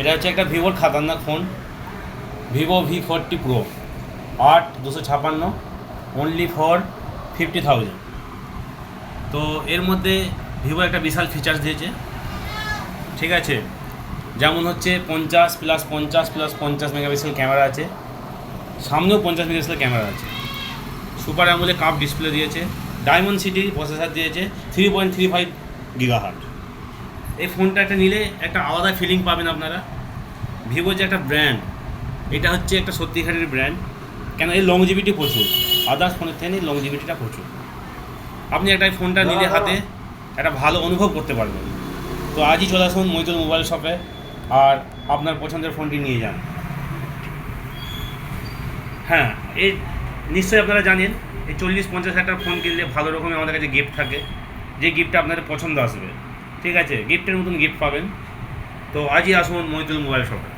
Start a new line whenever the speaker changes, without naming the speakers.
এটা হচ্ছে একটা ভিভোর খাতারনাক phone. Vivo V forty pro আট, দুশো ছাপান্ন অনলি ফর ফিফটি থাউজেন্ড তো এর মধ্যে ভিভো একটা বিশাল ফিচার্স দিয়েছে। ঠিক আছে? যেমন হচ্ছে পঞ্চাশ প্লাস পঞ্চাশ প্লাস পঞ্চাশ মেগাপিক্সেল ক্যামেরা আছে। সামনেও পঞ্চাশ মেগাপিক্সেল ক্যামেরা আছে। সুপার অ্যামোলে কাপ ডিসপ্লে দিয়েছে। ডায়মন্ড সিটি প্রসেসার দিয়েছে। Three point three five gigahertz এই ফোনটা একটা নিলে একটা আলাদা ফিলিং পাবেন আপনারা। ভিভো যে একটা ব্র্যান্ড এটা হচ্ছে একটা সত্যিকারের ব্র্যান্ড কেন এর লংজিভিটি প্রচুর। আদার্স ফোনের থেকে লংজিভিটিটা প্রচুর। আপনি একটা এই ফোনটা নিলে হাতে একটা ভালো অনুভব করতে পারবেন। তো আজই চলে আসুন মৈতুল মোবাইল শপে আর আপনার পছন্দের ফোনটি নিয়ে যান। হ্যাঁ এই নিশ্চয়ই আপনারা জানেন এই চল্লিশ পঞ্চাশ হাজার ফোন কিনলে ভালো রকমের আমাদের কাছে গিফট থাকে। যে গিফটটা আপনাদের পছন্দ আসবে। ঠিক আছে গিফটের মতন গিফট পাবেন। তো আজই আসুন মহিদুল মোবাইল শপে।